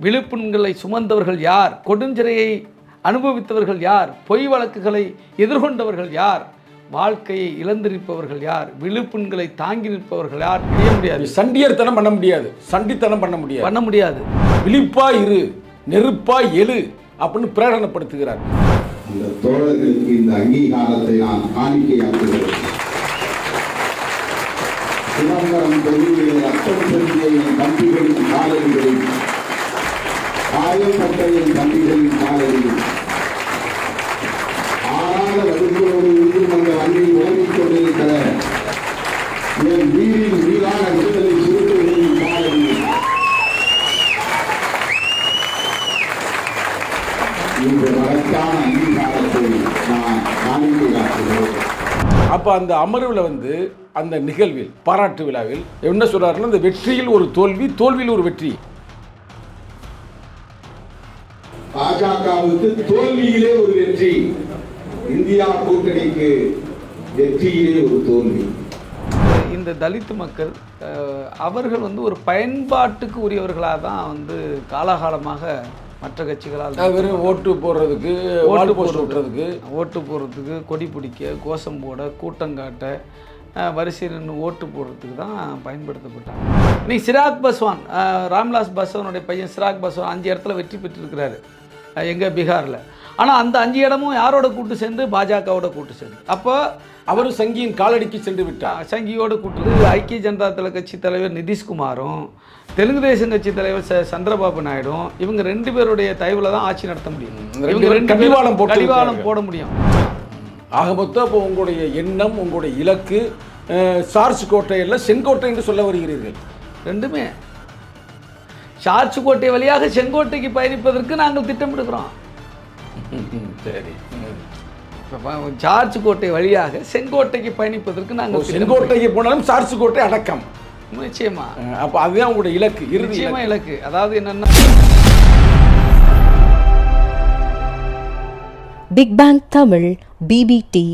விழுப்புண்களை சுமந்தவர்கள் யார்? கொடுஞ்சிறையை அனுபவித்தவர்கள் யார்? பொய் வழக்குகளை எதிர்கொண்டவர்கள் யார்? வாழ்க்கையை இழந்திருப்பவர்கள் யார்? விழுப்புண்களை தாங்கி நிற்பவர்கள் யார்? செய்ய முடியாது. சண்டியர்த்தனம் பண்ண முடியாது. சண்டித்தனம் பண்ண முடியாது. பண்ண முடியாது. விழிப்பா இரு நெருப்பா எழு அப்படின்னு பிரேரணப்படுத்துகிறார் அந்த தோழர்களுக்கு இந்த அங்கீகாரத்தை நான் காணிக்கையாக்குகிறேன். சிதம்பரம் தொகுதியில் ரத்தம் செலுத்திய என் தம்பிகளின் காலடிகளில் காயப்பட்ட என் தம்பிகளின் காலையில். ஆறாத வகுப்போடு அந்த வண்டியை கொண்டிருக்கிற என் வீரின் மீதான விடுதலை சிறுத்தைகளின் இந்த அங்கீகாரத்தை நான் அப்போ அந்த அமர்வில் வந்து அந்த நிகழ்வில் பாராட்டு விழாவில் என்ன சொல்றாருன்னா இந்த வெற்றியில் ஒரு தோல்வி தோல்வியில் ஒரு வெற்றி. பாஜகவுக்கு தோல்வியிலே ஒரு வெற்றி. இந்தியா கூட்டணிக்கு வெற்றியிலே ஒரு தோல்வி. இந்த தலித் மக்கள் அவர்கள் வந்து ஒரு பயன்பாட்டுக்கு உரியவர்களாக தான் வந்து காலாகாலமாக மற்ற கட்சிகளால் வெறும் ஓட்டு போடுறதுக்கு ஓட்டு போஸ்ட் போடுறது. ஓட்டுறதுக்கு ஓட்டு போடுறதுக்கு கொடி பிடிக்க கோஷம் போட கூட்டம் காட்ட அஹ், வரிசையில் நின்று ஓட்டு போடுறதுக்கு தான் பயன்படுத்தப்பட்டாங்க. இன்னைக்கு சிராக் பஸ்வான் அஹ், ராம்விலாஸ் பஸ்வானுடைய பையன் சிராக் பஸ்வான் அஞ்சு இடத்துல வெற்றி பெற்றிருக்கிறாரு. எங்க பீகாரில். ஆனால் அந்த அஞ்சு இடமும் யாரோட கூட்டு சேர்ந்து? பாஜகவோட கூட்டு சேர்ந்து. அப்போ அவரும் சங்கியின் காலடிக்கு சென்று விட்டார். சங்கியோடு கூட்டு ஐக்கிய ஜனதா தள கட்சி தலைவர் நிதிஷ்குமாரும் தெலுங்கு தேசம் கட்சி தலைவர் ச சந்திரபாபு நாயுடும் இவங்க ரெண்டு பேருடைய தயவுல தான் ஆட்சி நடத்த முடியும். இவங்க ரெண்டு கடிவாளம் கடிவாளம். போட முடியும். ஆக மொத்தம் அப்போ உங்களுடைய எண்ணம் உங்களுடைய இலக்கு சார்ஸ் கோட்டை அல்ல செங்கோட்டை என்று சொல்ல வருகிறீர்கள். ரெண்டுமே. ஷார்ட்ஸ் கோட்டை வழியாக செங்கோட்டைக்கு பயணிப்பதற்கு நாங்கள் திட்டமிடுகிறோம். சரி. இப்போ சார்ஜ் கோட்டை வழியாக செங்கோட்டைக்கு பயணிப்பதற்கு நாங்கள். செங்கோட்டைக்கு போனாலும் சார்ஸ் கோட்டை அடக்கம். நிச்சயமா. அப்போ அதுதான் உங்களுடைய இலக்கு நிச்சயமா இலக்கு. அதாவது என்னன்னா பிக் பேங் தமிழ் பிபிடி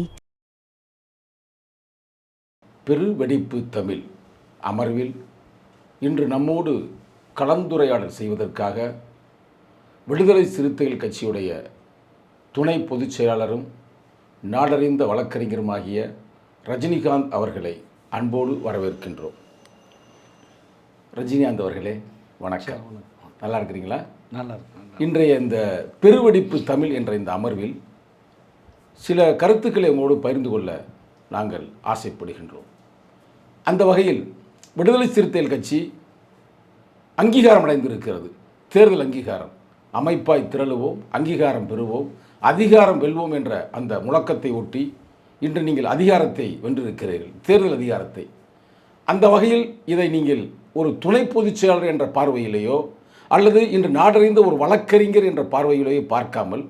பெரு வெடிப்பு தமிழ் அமர்வில் இன்று நம்மோடு கலந்துரையாடல் செய்வதற்காக விடுதலை சிறுத்தைகள் கட்சியுடைய துணை பொதுச் செயலாளரும் நாடறிந்த வழக்கறிஞருமாகிய ரஜினிகாந்த் அவர்களை அன்போடு வரவேற்கின்றோம். ரஜினிகாந்த் அவர்களே வணக்கம். நல்லா இருக்கிறீங்களா? நல்லா இருக்கு இன்றைய இந்த பெருவெடிப்பு தமிழ் என்ற இந்த அமர்வில் சில கருத்துக்களை உங்களோடு பகிர்ந்து கொள்ள நாங்கள் ஆசைப்படுகின்றோம். அந்த வகையில் விடுதலை சிறுத்தைகள் கட்சி அங்கீகாரம் அடைந்திருக்கிறது தேர்தல் அங்கீகாரம். அமைப்பாய் திரளுவோம் அங்கீகாரம் பெறுவோம் அதிகாரம் வெல்வோம் என்ற அந்த முழக்கத்தை ஒட்டி இன்று நீங்கள் அதிகாரத்தை வென்றிருக்கிறீர்கள் தேர்தல் அதிகாரத்தை. அந்த வகையில் இதை நீங்கள் ஒரு துணை பொதுச் செயலாளர் என்ற பார்வையிலேயோ அல்லது இன்று நாடறிந்த ஒரு வழக்கறிஞர் என்ற பார்வையிலேயோ பார்க்காமல்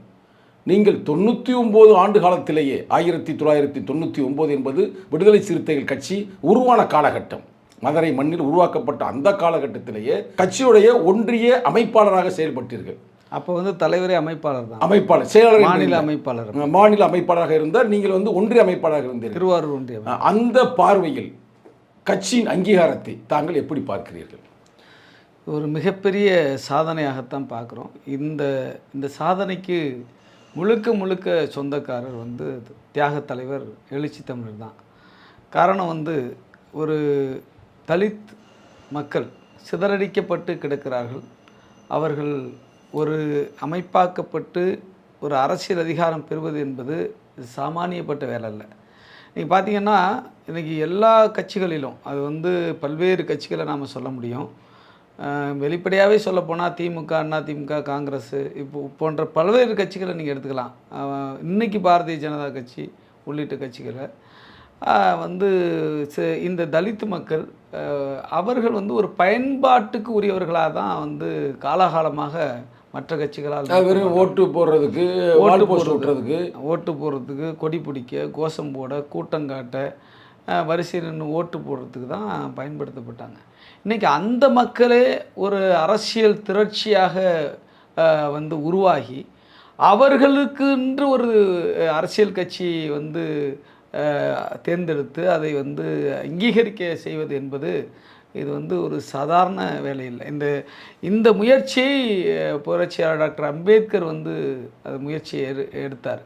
நீங்கள் தொண்ணூற்றி ஒம்பது ஆண்டு காலத்திலேயே ஆயிரத்தி தொள்ளாயிரத்தி தொண்ணூற்றி ஒம்பது என்பது விடுதலை சிறுத்தைகள் கட்சி உருவான காலகட்டம். மதுரை மண்ணில் உருவாக்கப்பட்ட அந்த காலகட்டத்திலேயே கட்சியுடைய ஒன்றிய அமைப்பாளராக செயல்பட்டீர்கள். அப்போ வந்து தலைவரே அமைப்பாளர் தான். அமைப்பாளர் செயலாளர் மாநில. அமைப்பாளர். மாநில அமைப்பாளராக இருந்தால் நீங்கள் வந்து ஒன்றிய அமைப்பாளராக இருந்தீர்கள். திருவாரூர் ஒன்றியம் அந்த பார்வையில் கட்சியின் அங்கீகாரத்தை தாங்கள் எப்படி பார்க்கிறீர்கள்? ஒரு மிகப்பெரிய சாதனையாகத்தான் பார்க்குறோம். இந்த இந்த சாதனைக்கு முழுக்க முழுக்க சொந்தக்காரர் வந்து தியாகத் தலைவர் எழுச்சி தமிழர் தான். காரணம் வந்து ஒரு தலித் மக்கள் சிதறடிக்கப்பட்டு கிடக்கிறார்கள். அவர்கள் ஒரு அமைப்பாக்கப்பட்டு ஒரு அரசியல் அதிகாரம் பெறுவது என்பது சாமானியப்பட்ட வேலை இல்லை நீங்கள் பார்த்தீங்கன்னா இன்றைக்கி எல்லா கட்சிகளிலும் அது வந்து பல்வேறு கட்சிகளை நாம் சொல்ல முடியும். வெளிப்படையாகவே சொல்லப்போனால் திமுக அண்ணா திமுக காங்கிரஸ் இப்போ போன்ற பல்வேறு கட்சிகளை நீங்கள் எடுத்துக்கலாம். இன்றைக்கி பாரதிய ஜனதா கட்சி உள்ளிட்ட கட்சிகளை. வந்து இந்த தலித் மக்கள் அவர்கள் வந்து ஒரு பயன்பாட்டுக்கு உரியவர்களாக தான் வந்து காலாகாலமாக மற்ற கட்சிகளால் வெறும் ஓட்டு போடுறதுக்கு ஓட்டு ஓட்டு போஸ்ட் போடுறது. ஓட்டுறதுக்கு ஓட்டு போடுறதுக்கு கொடி பிடிக்க கோஷம் போட கூட்டம் காட்ட வரிசையில் நின்று ஓட்டு போடுறதுக்கு தான் பயன்படுத்தப்பட்டாங்க இன்றைக்கி அந்த மக்களே ஒரு அரசியல் திரட்சியாக வந்து உருவாகி அவர்களுக்கென்று ஒரு அஹ், அரசியல் கட்சி வந்து தேர்ந்தெடுத்து அதை வந்து அங்கீகரிக்க செய்வது என்பது இது வந்து ஒரு சாதாரண வேலை இல்லை இந்த இந்த முயற்சியை புரட்சியாளர் டாக்டர் அம்பேத்கர் வந்து அது முயற்சியை எடு எடுத்தார்.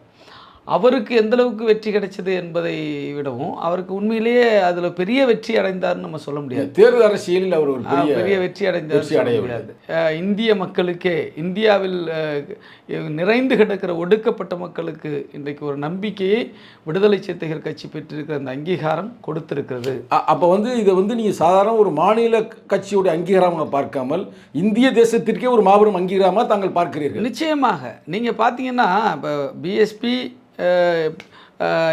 அவருக்கு எந்த அளவுக்கு வெற்றி கிடைச்சது என்பதை விடவும் அவருக்கு உண்மையிலேயே அதில் பெரிய வெற்றி அடைந்தார்னு நம்ம சொல்ல முடியாது. தேர்தல் அரசியலில் அவர் ஒரு பெரிய வெற்றி அடைந்தார் அடையவில்லை. முடியாது. இந்திய மக்களுக்கே இந்தியாவில் நிறைந்து கிடக்கிற ஒடுக்கப்பட்ட மக்களுக்கு இன்றைக்கு ஒரு நம்பிக்கையை விடுதலை சிறுத்தைகள் கட்சி பெற்றிருக்கிற அந்த அங்கீகாரம் கொடுத்திருக்கிறது. அப்போ வந்து இதை வந்து நீங்கள் சாதாரண ஒரு மாநில கட்சியோட அங்கீகாரமாக பார்க்காமல் இந்திய தேசத்திற்கே ஒரு மாபெரும் அங்கீகாரமாக தாங்கள் பார்க்கிறீர்கள்? நிச்சயமாக. நீங்கள் பார்த்தீங்கன்னா இப்போ பிஎஸ்பி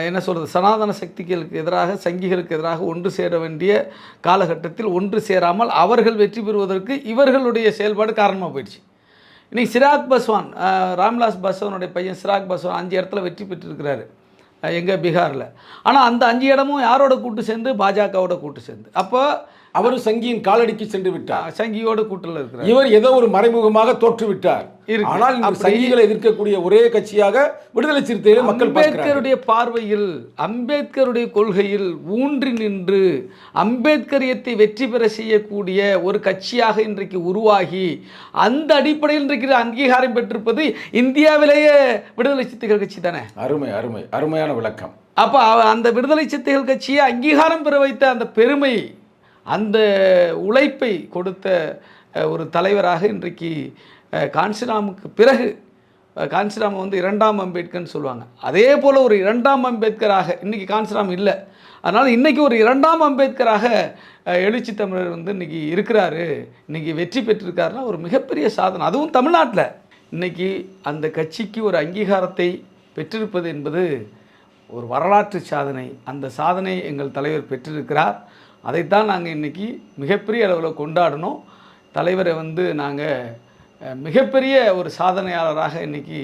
என்ன சொல்கிறது சனாதன சக்திகளுக்கு எதிராக சங்கிகளுக்கு எதிராக ஒன்று சேர வேண்டிய காலகட்டத்தில் ஒன்று சேராமல் அவர்கள் வெற்றி பெறுவதற்கு இவர்களுடைய செயல்பாடு காரணமாக போயிடுச்சு. இன்னைக்கு சிராக் பஸ்வான் அஹ், ராம்விலாஸ் பஸ்வானுடைய பையன் சிராக் பஸ்வான் அஞ்சு இடத்துல வெற்றி பெற்றிருக்கிறாரு எங்கே பீகாரில். ஆனால் அந்த அஞ்சு இடமும் யாரோட கூட்டு சேர்ந்து? பாஜகவோட கூட்டு சேர்ந்து. அப்போ அவர் சங்கியின் காலடிக்கு சென்று விட்டார். சங்கியோட கூட்டில் இருக்கிறார். இவர் ஏதோ ஒரு மறைமுகமாக தோற்று விட்டார் இருக்கு. ஆனால் சங்கிகளை எதிர்க்கக்கூடிய ஒரே கட்சியாக விடுதலை சிறுத்தைகளை மக்கள் அம்பேத்கருடைய பார்வையில் அம்பேத்கருடைய கொள்கையில் ஊன்றி நின்று அம்பேத்கரியத்தை வெற்றி பெற செய்யக்கூடிய ஒரு கட்சியாக இன்றைக்கு உருவாகி அந்த அடிப்படையில் இன்றைக்கு அங்கீகாரம் பெற்றிருப்பது இந்தியாவிலேயே விடுதலை சிறுத்தைகள் கட்சி தானே? அருமை அருமை. அருமையான விளக்கம். அப்போ அந்த விடுதலை சிறுத்தைகள் கட்சியை அங்கீகாரம் பெற வைத்த அந்த பெருமை அந்த உழைப்பை கொடுத்த ஒரு தலைவராக இன்றைக்கு கான்சிராமுக்கு காஞ்சிராமுக்கு பிறகு காஞ்சிராம் வந்து இரண்டாம் அம்பேத்கர்னு சொல்லுவாங்க. அதே போல் ஒரு இரண்டாம் அம்பேத்கராக இன்றைக்கி காஞ்சிராம் இல்லை. அதனால் இன்றைக்கி ஒரு இரண்டாம் அம்பேத்கராக எழுச்சி தமிழர் வந்து இன்றைக்கி இருக்கிறாரு. இன்றைக்கி வெற்றி பெற்றிருக்காருன்னா ஒரு மிகப்பெரிய சாதனை. அதுவும் தமிழ்நாட்டில். இன்றைக்கி அந்த கட்சிக்கு ஒரு அங்கீகாரத்தை பெற்றிருப்பது என்பது ஒரு வரலாற்று சாதனை. அந்த சாதனை எங்கள் தலைவர் பெற்றிருக்கிறார். அதைத்தான் நாங்கள் இன்றைக்கி மிகப்பெரிய அளவில் கொண்டாடணும். தலைவரை வந்து நாங்கள் மிகப்பெரிய ஒரு சாதனையாளராக இன்றைக்கி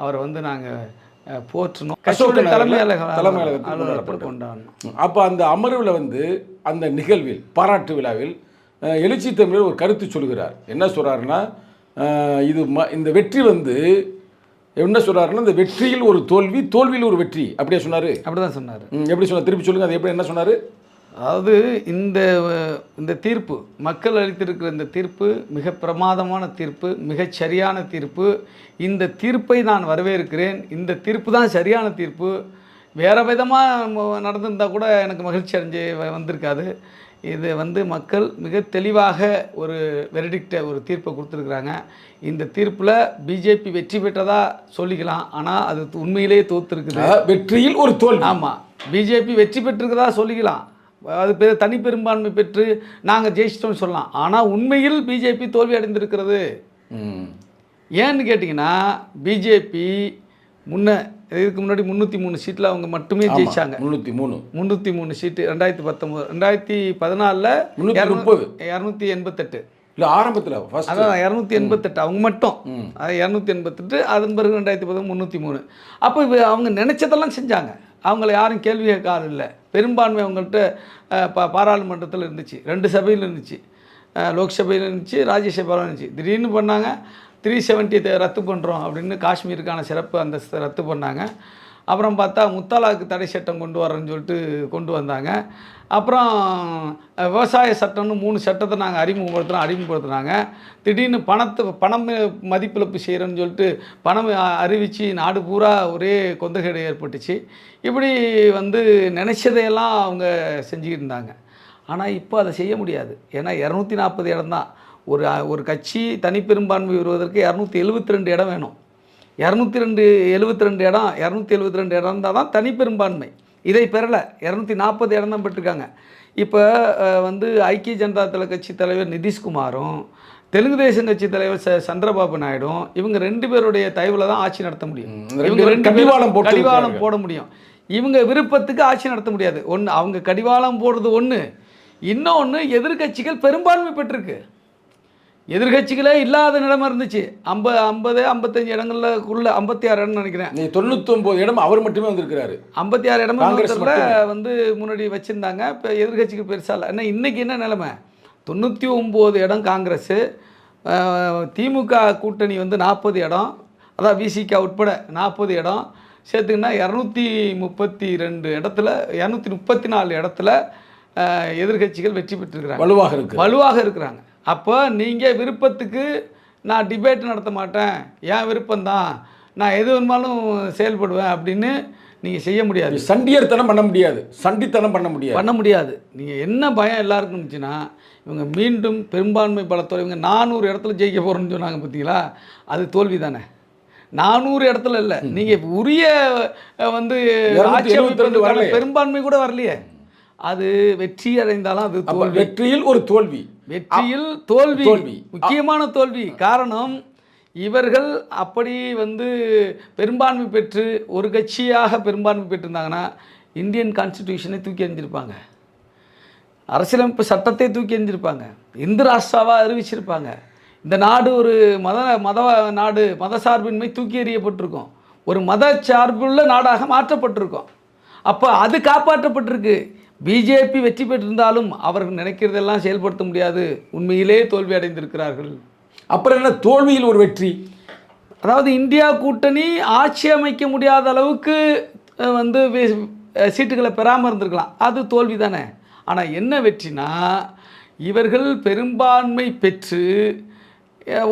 அவரை வந்து நாங்கள் போற்றணும். கட்சியுடைய தலைமையாளர். கொண்டாடணும். அப்போ அந்த அமர்வில் வந்து அந்த நிகழ்வில் பாராட்டு விழாவில் எழுச்சி தமிழர் ஒரு கருத்து சொல்கிறார் என்ன சொல்கிறாருன்னா இது ம இந்த வெற்றி வந்து என்ன சொல்கிறாருன்னா இந்த வெற்றியில் ஒரு தோல்வி தோல்வியில் ஒரு வெற்றி. அப்படியே சொன்னார். அப்படி தான் சொன்னார் எப்படி சொன்னார்? திருப்பி சொல்லுங்க அது எப்படி என்ன சொன்னார்? அதாவது இந்த இந்த தீர்ப்பு மக்கள் அளித்திருக்கிற இந்த தீர்ப்பு மிக பிரமாதமான தீர்ப்பு மிகச் சரியான தீர்ப்பு. இந்த தீர்ப்பை நான் வரவேற்கிறேன். இந்த தீர்ப்பு தான் சரியான தீர்ப்பு. வேறு விதமாக நடந்திருந்தால் கூட எனக்கு மகிழ்ச்சி அடைஞ்சு வந்திருக்காது. இது வந்து மக்கள் மிக தெளிவாக ஒரு வெரடிக்டை ஒரு தீர்ப்பை கொடுத்துருக்குறாங்க. இந்த தீர்ப்பில் பிஜேபி வெற்றி பெற்றதா சொல்லிக்கலாம். ஆனால் அது உண்மையிலேயே தோத்துருக்குது. வெற்றியில் ஒரு தோல்வி. ஆமாம் பிஜேபி வெற்றி பெற்றிருக்கிறதா சொல்லிக்கலாம். அது பெ தனி பெரும்பான்மை பெற்று நாங்கள் ஜெயிச்சிட்டோம்னு சொல்லலாம். ஆனால் உண்மையில் பிஜேபி தோல்வி அடைந்திருக்கிறது. ஏன்னு கேட்டிங்கன்னா பிஜேபி முன்ன இதுக்கு முன்னாடி முந்நூற்றி மூணு சீட்டில் அவங்க மட்டுமே ஜெயிச்சாங்க. முந்நூற்றி மூணு. முந்நூற்றி மூணு சீட்டு ரெண்டாயிரத்தி பத்தொம்போது ரெண்டாயிரத்தி பதினாலில் முந்நூற்றி இரநூத்தி எண்பத்தெட்டு. இல்லை ஆரம்பத்தில் அதான் இரநூத்தி எண்பத்தெட்டு. அவங்க மட்டும். இரநூத்தி எண்பத்தெட்டு அதன் பிறகு ரெண்டாயிரத்தி பத்து முந்நூற்றி மூணு. அப்போ இப்போ அவங்க நினச்சதெல்லாம் செஞ்சாங்க. அவங்கள யாரும் கேள்வி கேட்க ஆள் இல்லை பெரும்பான்மை அவங்கள்ட்ட பா பாராளுமன்றத்தில் இருந்துச்சு. ரெண்டு சபையில் இருந்துச்சு. லோக்சபையில் இருந்துச்சு ராஜ்யசபாவில் இருந்துச்சு. திடீர்னு பண்ணாங்க த்ரீ செவன்ட்டி ரத்து பண்ணுறோம் அப்படின்னு காஷ்மீருக்கான சிறப்பு அந்தஸ்தை ரத்து பண்ணாங்க. அப்புறம் பார்த்தா முத்தாலாவுக்கு தடை சட்டம் கொண்டு வரேன்னு சொல்லிட்டு கொண்டு வந்தாங்க. அப்புறம் விவசாய சட்டம்னு மூணு சட்டத்தை நாங்கள் அறிமுகப்படுத்துகிறோம் அறிமுகப்படுத்துனாங்க. திடீர்னு பணத்தை பணம் மதிப்பிழப்பு செய்கிறோன்னு சொல்லிட்டு பணம் அறிவித்து நாடு பூரா ஒரே கொந்தகேடு ஏற்பட்டுச்சு. இப்படி வந்து நினச்சதையெல்லாம் அவங்க செஞ்சுக்கிட்டு இருந்தாங்க. ஆனால் இப்போ அதை செய்ய முடியாது. ஏன்னா இரநூத்தி நாற்பது இடம் தான் ஒரு ஒரு கட்சி தனிப்பெரும்பான்மை வருவதற்கு இரநூத்தி எழுபத்தி ரெண்டு இடம் வேணும். இரநூத்தி ரெண்டு எழுபத்தி ரெண்டு இடம் இரநூத்தி எழுபத்தி ரெண்டு இடம் இருந்தால் தான் தனிப்பெரும்பான்மை. இதை பெறலை. இரநூத்தி நாற்பது இடம் தான் பெற்றிருக்காங்க. இப்போ வந்து ஐக்கிய ஜனதா தள கட்சி தலைவர் நிதிஷ்குமாரும் தெலுங்கு தேசம் கட்சி தலைவர் ச சந்திரபாபு நாயுடும் இவங்க ரெண்டு பேருடைய தயவுல தான் ஆட்சி நடத்த முடியும். இவங்க ரெண்டு கடிவாளம் கடிவாளம். போட முடியும். இவங்க விருப்பத்துக்கு ஆட்சி நடத்த முடியாது. ஒன்று அவங்க கடிவாளம் போடுறது ஒன்று இன்னொன்று எதிர்க்கட்சிகள் பெரும்பான்மை பெற்றிருக்கு. எதிர்க்கட்சிகளே இல்லாத நிலைமை இருந்துச்சு. ஐம்பது ஐம்பது ஐம்பத்தஞ்சு இடங்களுக்குள்ள ஐம்பத்தி ஆறு இடம்னு நினைக்கிறேன். நீ தொண்ணூத்தொம்பது இடம் அவர் மட்டுமே வந்திருக்கிறாரு. ஐம்பத்தி ஆறு இடம் காங்கிரஸ் வந்து முன்னாடி வச்சுருந்தாங்க. இப்போ எதிர்க்கட்சிக்கு பெருசாக இல்லை. ஏன்னா இன்றைக்கி என்ன நிலைமை? தொண்ணூற்றி ஒம்பது இடம் காங்கிரஸு. அஹ், திமுக கூட்டணி வந்து நாற்பது இடம். அதான் விசிகா உட்பட நாற்பது இடம். சேர்த்துக்கினா இரநூத்தி முப்பத்தி ரெண்டு இடத்துல இரநூத்தி முப்பத்தி நாலு இடத்துல அஹ், எதிர்க்கட்சிகள் வெற்றி பெற்றிருக்கிறாங்க. வலுவாக இருக்கு. வலுவாக இருக்கிறாங்க. அப்போ நீங்கள் விருப்பத்துக்கு நான் டிபேட் நடத்த மாட்டேன். என் விருப்பம்தான். நான் எது வேணுமாலும் செயல்படுவேன் அப்படின்னு நீங்கள் செய்ய முடியாது. சண்டியர்த்தனம் பண்ண முடியாது. சண்டித்தனம் பண்ண முடியாது. பண்ண முடியாது. நீங்கள் என்ன பயம் எல்லாருக்கும் இருந்துச்சுன்னா இவங்க மீண்டும் பெரும்பான்மை பலத்தோட இவங்க நானூறு இடத்துல ஜெயிக்க போகிறோம்னு சொன்னாங்க பார்த்தீங்களா அது தோல்வி தானே நானூறு இடத்துல இல்லை. நீங்கள் உரிய வந்து. பெரும்பான்மை கூட வரலையே. அது வெற்றி அடைந்தாலும் அது தோல்வி. வெற்றியில் ஒரு தோல்வி. வெற்றியில் தோல்வி. தோல்வி. முக்கியமான தோல்வி. காரணம் இவர்கள் அப்படி வந்து பெரும்பான்மை பெற்று ஒரு கட்சியாக பெரும்பான்மை பெற்றிருந்தாங்கன்னா இந்தியன் கான்ஸ்டிடியூஷனை தூக்கி எறிஞ்சிருப்பாங்க. அரசியலமைப்பு சட்டத்தை தூக்கி எறிஞ்சிருப்பாங்க. இந்து ராஷ்டிராவாக அறிவிச்சிருப்பாங்க. இந்த நாடு ஒரு மத மத நாடு மதசார்பின்மை தூக்கி எறியப்பட்டிருக்கும். ஒரு மத சார்புள்ள நாடாக மாற்றப்பட்டிருக்கும். அப்போ அது காப்பாற்றப்பட்டிருக்கு. பிஜேபி வெற்றி பெற்றிருந்தாலும் அவர்கள் நினைக்கிறதெல்லாம் செயல்படுத்த முடியாது. உண்மையிலே தோல்வி அடைந்திருக்கிறார்கள். அப்புறம் என்ன? தோல்வியில் ஒரு வெற்றி. அதாவது இந்தியா கூட்டணி ஆட்சி அமைக்க முடியாத அளவுக்கு வந்து சீட்டுகளை பெறாமல் இருந்திருக்கலாம். அது தோல்வி தானே. ஆனால் என்ன வெற்றினா இவர்கள் பெரும்பான்மை பெற்று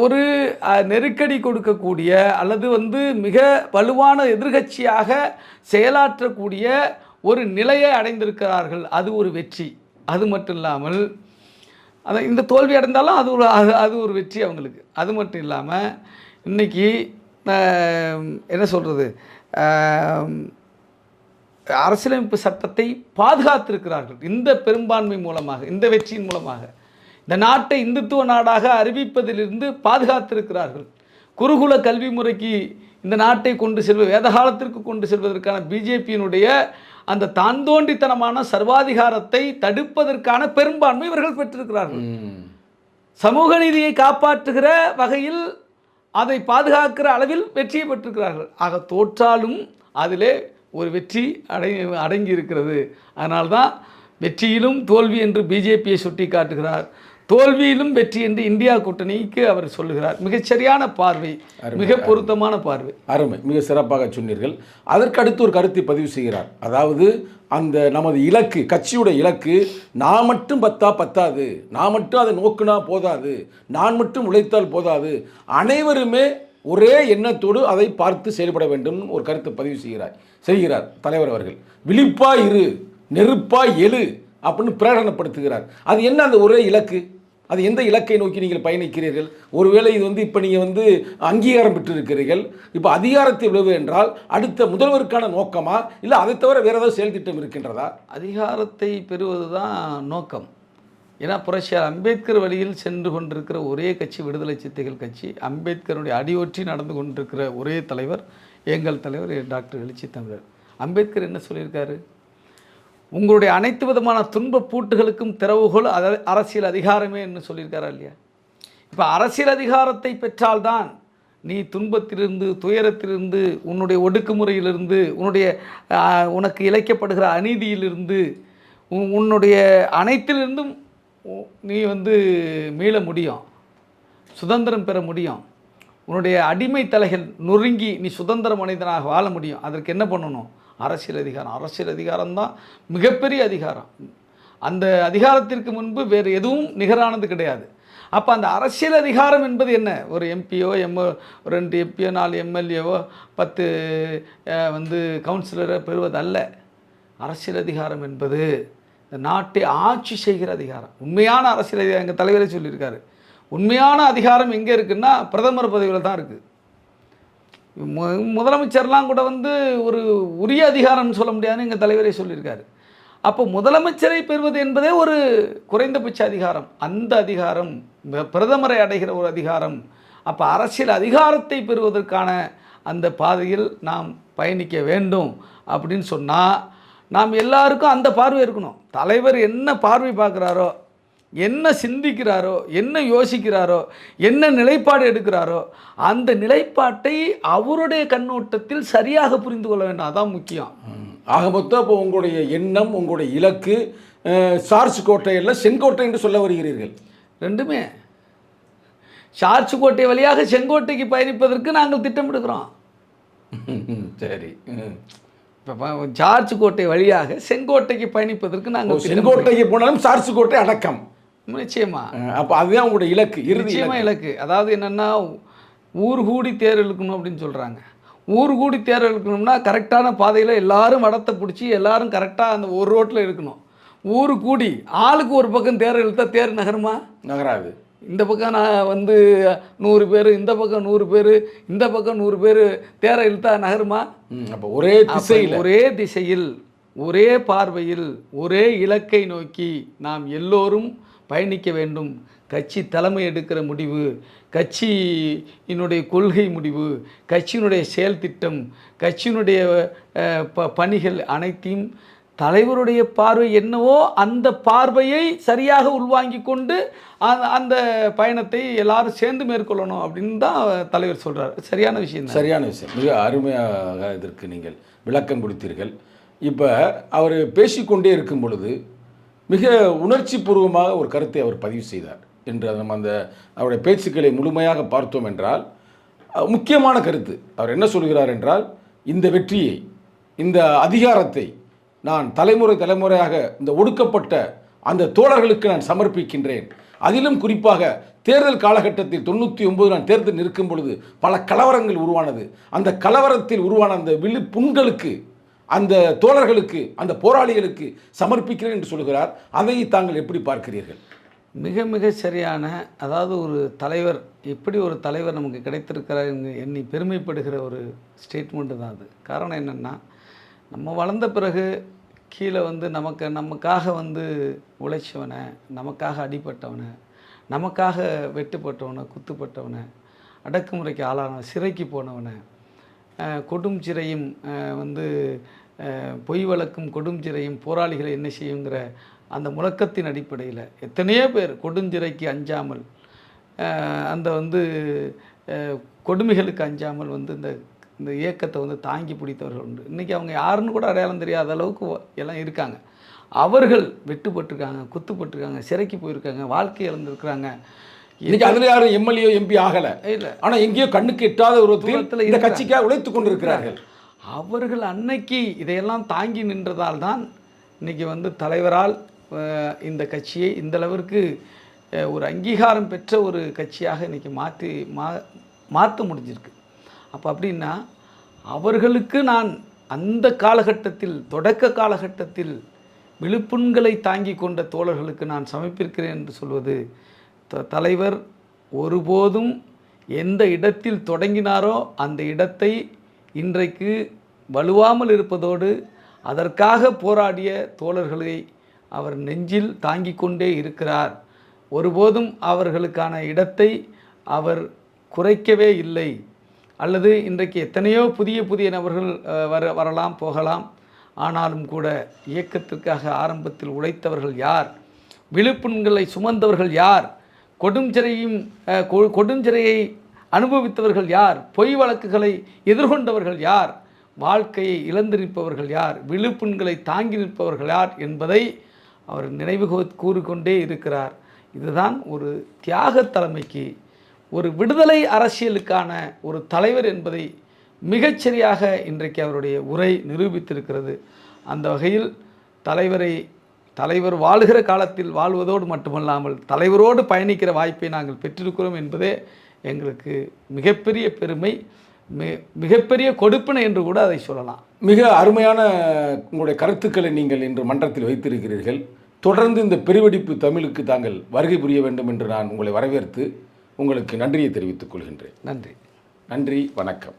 ஒரு நெருக்கடி கொடுக்கக்கூடிய அல்லது வந்து மிக வலுவான எதிர்கட்சியாக செயலாற்றக்கூடிய ஒரு நிலையை அடைந்திருக்கிறார்கள் அது ஒரு வெற்றி. அது மட்டும் இல்லாமல் அதை இந்த தோல்வி அடைந்தாலும் அது ஒரு அது அது ஒரு வெற்றி அவங்களுக்கு. அது மட்டும் இல்லாமல் இன்னைக்கு என்ன சொல்கிறது அரசியலமைப்பு சட்டத்தை பாதுகாத்திருக்கிறார்கள் இந்த பெரும்பான்மை மூலமாக இந்த வெற்றியின் மூலமாக. இந்த நாட்டை இந்துத்துவ நாடாக அறிவிப்பதிலிருந்து பாதுகாத்திருக்கிறார்கள். குருகுல கல்வி முறைக்கு இந்த நாட்டை கொண்டு செல்வ வேதகாலத்திற்கு கொண்டு செல்வதற்கான பிஜேபியினுடைய அந்த தாந்தோண்டித்தனமான சர்வாதிகாரத்தை தடுப்பதற்கான பெரும்பான்மை இவர்கள் பெற்றிருக்கிறார்கள். சமூக நீதியை காப்பாற்றுகிற வகையில் அதை பாதுகாக்கிற அளவில் வெற்றியை பெற்றிருக்கிறார்கள். ஆக தோற்றாலும் அதிலே ஒரு வெற்றி அடை அடங்கி இருக்கிறது அதனால்தான் வெற்றியிலும் தோல்வி என்று பிஜேபியை சுட்டி காட்டுகிறார் தோல்வியிலும் வெற்றி என்று இந்தியா கூட்டணிக்கு அவர் சொல்லுகிறார். மிகச்சரியான பார்வை மிக பொருத்தமான பார்வை. அருமை. மிக சிறப்பாக சொன்னீர்கள். அதற்கு அடுத்து ஒரு கருத்தை பதிவு செய்கிறார். அதாவது அந்த நமது இலக்கு கட்சியோட இலக்கு நான் மட்டும் பத்தா பத்தாது. நான் மட்டும் அதை நோக்குனா போதாது. நான் மட்டும் உழைத்தால் போதாது. அனைவருமே ஒரே எண்ணத்தோடு அதை பார்த்து செயல்பட வேண்டும் ஒரு கருத்தை பதிவு செய்கிறார். செய்கிறார் தலைவர் அவர்கள். விழிப்பா இரு நெருப்பா எழு அப்படின்னு பிரகடனப்படுத்துகிறார். அது என்ன அந்த ஒரே இலக்கு? அது எந்த இலக்கை நோக்கி நீங்கள் பயணிக்கிறீர்கள்? ஒருவேளை இது வந்து இப்போ நீங்கள் வந்து அங்கீகாரம் பெற்றிருக்கிறீர்கள். இப்போ அதிகாரத்தை விளைவு என்றால் அடுத்த முதல்வருக்கான நோக்கமா? இல்லை அதை தவிர வேறு ஏதாவது செயல் திட்டம் இருக்கின்றதா? அதிகாரத்தை பெறுவது தான் நோக்கம். ஏன்னா புரட்சியார் அம்பேத்கர் வழியில் சென்று கொண்டிருக்கிற ஒரே கட்சி விடுதலை சித்தைகள் கட்சி அம்பேத்கருடைய அடியொற்றி நடந்து கொண்டிருக்கிற ஒரே தலைவர் எங்கள் தலைவர் டாக்டர் எழுச்சி தமிழர் அம்பேத்கர் என்ன சொல்லியிருக்காரு? உங்களுடைய அனைத்து விதமான துன்ப பூட்டுகளுக்கும் திறவுகோல் அத அரசியல் அதிகாரமே என்று சொல்லியிருக்காரா இல்லையா? இப்போ அரசியல் அதிகாரத்தை பெற்றால்தான் நீ துன்பத்திலிருந்து துயரத்திலிருந்து உன்னுடைய ஒடுக்குமுறையிலிருந்து உன்னுடைய உனக்கு இழைக்கப்படுகிற அநீதியிலிருந்து உன்னுடைய அனைத்திலிருந்தும் உ- நீ வந்து மீள முடியும் சுதந்திரம் பெற முடியும். உன்னுடைய அடிமை தலைகள் நொறுங்கி நீ சுதந்திர மனிதனாக வாழ முடியும். அதற்கு என்ன பண்ணணும்? அரசியல் அதிகாரம். அரசியல் அதிகாரம் தான் மிகப்பெரிய அதிகாரம். அந்த அதிகாரத்திற்கு முன்பு வேறு எதுவும் நிகரானது கிடையாது. அப்போ அந்த அரசியல் அதிகாரம் என்பது என்ன? ஒரு எம்பியோ எம்ஓ ரெண்டு எம்பியோ நாலு எம்எல்ஏவோ பத்து வந்து கவுன்சிலரை பெறுவதல்ல அரசியல் அதிகாரம் என்பது இந்த நாட்டை ஆட்சி செய்கிற அதிகாரம். உண்மையான அரசியல் அதிகாரம் எங்கள் தலைவரே சொல்லியிருக்காரு. உண்மையான அதிகாரம் எங்கே இருக்குன்னா பிரதமர் பதவியில் தான் இருக்குது முதலமைச்சர்லாம் கூட வந்து ஒரு உரிய அதிகாரம்னு சொல்ல முடியாதுன்னு எங்கள் தலைவரே சொல்லியிருக்காரு. அப்போ முதலமைச்சரை பெறுவது என்பதே ஒரு குறைந்தபட்ச அதிகாரம். அந்த அதிகாரம் பிரதமரை அடைகிற ஒரு அதிகாரம். அப்போ அரசியல் அதிகாரத்தை பெறுவதற்கான அந்த பாதையில் நாம் பயணிக்க வேண்டும் அப்படின்னு சொன்னால் நாம் எல்லாருக்கும் அந்த பார்வை இருக்கணும். தலைவர் என்ன பார்வை பார்க்குறாரோ என்ன சிந்திக்கிறாரோ என்ன யோசிக்கிறாரோ என்ன நிலைப்பாடு எடுக்கிறாரோ அந்த நிலைப்பாட்டை அவருடைய கண்ணோட்டத்தில் சரியாக புரிந்து கொள்ள வேண்டும். அதான் முக்கியம். ஆக மொத்தம் இப்போ உங்களுடைய எண்ணம் உங்களுடைய இலக்கு அஹ், சார்ஸ் கோட்டை அல்ல செங்கோட்டை என்று சொல்ல வருகிறீர்கள். ரெண்டுமே. ஷார்ட்ஸ் கோட்டை வழியாக செங்கோட்டைக்கு பயணிப்பதற்கு நாங்கள் திட்டமிடுகிறோம். சரி. இப்போ ஜார்ஜ் கோட்டை வழியாக செங்கோட்டைக்கு பயணிப்பதற்கு நாங்கள் செங்கோட்டைக்கு போனாலும் சார்சு கோட்டை அடக்கம். நிச்சயமா. அப்போ அதுதான் உங்களுடைய இலக்கு இறுதி நிச்சயமா இலக்கு. அதாவது என்னன்னா ஊர் கூடி தேர் இழுக்கணும் அப்படின்னு சொல்றாங்க. ஊர் கூடி தேர் இழுக்கணும்னா கரெக்டான பாதையில் எல்லாரும் வடத்தை பிடிச்சி எல்லாரும் கரெக்டாக அந்த ஒரு ரோட்டில் இருக்கணும். ஊர் கூடி ஆளுக்கு ஒரு பக்கம் தேர் இழுத்தா தேர் நகருமா? நகராது. இந்த பக்கம் நான் வந்து நூறு பேர் இந்த பக்கம் நூறு பேர் இந்த பக்கம் நூறு பேர் தேரை இழுத்தா நகருமா? அப்போ ஒரே திசையில். ஒரே திசையில் ஒரே பார்வையில் ஒரே இலக்கை நோக்கி நாம் எல்லோரும் பயணிக்க வேண்டும். கட்சி தலைமை எடுக்கிற முடிவு கட்சியினுடைய கொள்கை முடிவு கட்சியினுடைய செயல் திட்டம் கட்சியினுடைய ப பணிகள் அனைத்தையும் தலைவருடைய பார்வை என்னவோ அந்த பார்வையை சரியாக உள்வாங்கி கொண்டு அந்த அந்த பயணத்தை எல்லாரும் சேர்ந்து மேற்கொள்ளணும் அப்படின்னு தான் தலைவர் சொல்கிறார் சரியான விஷயம் சரியான விஷயம். மிக அருமையாக இதற்கு நீங்கள் விளக்கம் கொடுத்தீர்கள். இப்போ அவர் பேசிக்கொண்டே இருக்கும் பொழுது மிக உணர்ச்சி பூர்வமாக ஒரு கருத்தை அவர் பதிவு செய்தார். என்று நம்ம அந்த அவருடைய பேச்சுக்களை முழுமையாக பார்த்தோம் என்றால் முக்கியமான கருத்து. அவர் என்ன சொல்கிறார் என்றால் இந்த வெற்றியை இந்த அதிகாரத்தை நான் தலைமுறை தலைமுறையாக இந்த ஒடுக்கப்பட்ட அந்த தோழர்களுக்கு நான் சமர்ப்பிக்கின்றேன். அதிலும் குறிப்பாக தேர்தல் காலகட்டத்தில் தொண்ணூற்றி ஒன்பது நான் தேர்தல் நிற்கும் பொழுது பல கலவரங்கள் உருவானது. அந்த கலவரத்தில் உருவான அந்த விழு புண்களுக்கு அந்த தோழர்களுக்கு அந்த போராளிகளுக்கு சமர்ப்பிக்கிறேன் என்று சொல்கிறார். அதை தாங்கள் எப்படி பார்க்கிறீர்கள்? மிக மிக சரியான அதாவது ஒரு தலைவர் எப்படி ஒரு தலைவர் நமக்கு கிடைத்திருக்கிறார் எண்ணி பெருமைப்படுகிற ஒரு ஸ்டேட்மெண்ட்டு தான் அது. காரணம் என்னென்னா நம்ம வளர்ந்த பிறகு கீழே வந்து நமக்கு நமக்காக வந்து உழைச்சவனை நமக்காக அடிபட்டவனை நமக்காக வெட்டுப்பட்டவனை குத்துப்பட்டவனை அடக்குமுறைக்கு ஆளான சிறைக்கு போனவனை கொடும் சிறையும் வந்து பொய் வழக்கும் கொடும் சிறையும் போராளிகளை என்ன செய்யுங்கிற அந்த முழக்கத்தின் அடிப்படையில் எத்தனையோ பேர் கொடுஞ்சிறைக்கு அஞ்சாமல் அந்த வந்து கொடுமைகளுக்கு அஞ்சாமல் வந்து இந்த இந்த இயக்கத்தை வந்து தாங்கி பிடித்தவர்கள் உண்டு. இன்றைக்கி அவங்க யாருன்னு கூட அடையாளம் தெரியாத அளவுக்கு எல்லாம் இருக்காங்க. அவர்கள் வெட்டுப்பட்டிருக்காங்க குத்துப்பட்டிருக்காங்க சிறைக்கு போயிருக்காங்க வாழ்க்கை இழந்திருக்கிறாங்க. இன்னைக்கு அதுல யாரும் எம்எல்ஏ எம்பி ஆகல. ஆனா எங்கேயோ கண்ணுக்கு எட்டாத ஒரு தூரத்துல இந்த. கட்சிக்காக உழைத்துக் கொண்டிருக்கிறார்கள். அவர்கள் அன்னைக்கு இதையெல்லாம் தாங்கி நின்றதால் தான் இன்னைக்கு வந்து தலைவரால் இந்த கட்சியை இந்த அளவிற்கு ஒரு அங்கீகாரம் பெற்ற ஒரு கட்சியாக இன்னைக்கு மாற்றி மா மாற்ற முடிஞ்சிருக்கு. அப்போ அப்படின்னா அவர்களுக்கு நான் அந்த காலகட்டத்தில் தொடக்க காலகட்டத்தில் விழுப்புண்களை தாங்கி கொண்ட தோழர்களுக்கு நான் சமர்ப்பிக்கிறேன் என்று சொல்வது த- தலைவர் ஒருபோதும் எந்த இடத்தில் தொடங்கினாரோ அந்த இடத்தை இன்றைக்கு வலுவாமல் இருப்பதோடு அதற்காக போராடிய தோழர்களை அவர் நெஞ்சில் தாங்கி கொண்டே இருக்கிறார். ஒருபோதும் அவர்களுக்கான இடத்தை அவர் குறைக்கவே இல்லை. அல்லது இன்றைக்கு எத்தனையோ புதிய புதிய நபர்கள் வர வரலாம் போகலாம். ஆனாலும் கூட இயக்கத்திற்காக ஆரம்பத்தில் உழைத்தவர்கள் யார்? விழுப்புண்களை சுமந்தவர்கள் யார்? கொடும் சிறையும் கொடும் கொடுஞ்சிறையை அனுபவித்தவர்கள் யார்? பொய் வழக்குகளை எதிர்கொண்டவர்கள் யார்? வாழ்க்கையை இழந்து நிற்பவர்கள் யார்? விழுப்புண்களை தாங்கி நிற்பவர்கள் யார்? என்பதை அவர் நினைவு கூறிக்கொண்டே இருக்கிறார். இதுதான் ஒரு தியாக தலைமைக்கு ஒரு விடுதலை அரசியலுக்கான ஒரு தலைவர் என்பதை மிகச்சரியாக இன்றைக்கு அவருடைய உரை நிரூபித்திருக்கிறது. அந்த வகையில் தலைவரை தலைவர் வாழுகிற காலத்தில் வாழ்வதோடு மட்டுமல்லாமல் தலைவரோடு பயணிக்கிற வாய்ப்பை நாங்கள் பெற்றிருக்கிறோம் என்பதே எங்களுக்கு மிகப்பெரிய பெருமை மி- மிகப்பெரிய கொடுப்பினை என்று கூட அதை சொல்லலாம். மிக அருமையான உங்களுடைய கருத்துக்களை நீங்கள் இன்று மன்றத்தில் வைத்திருக்கிறீர்கள். தொடர்ந்து இந்த பெருவெடிப்பு தமிழுக்கு தாங்கள் வருகை புரிய வேண்டும் என்று நான் உங்களை வரவேற்று உங்களுக்கு நன்றியை தெரிவித்துக் கொள்கின்றேன். நன்றி. நன்றி வணக்கம்.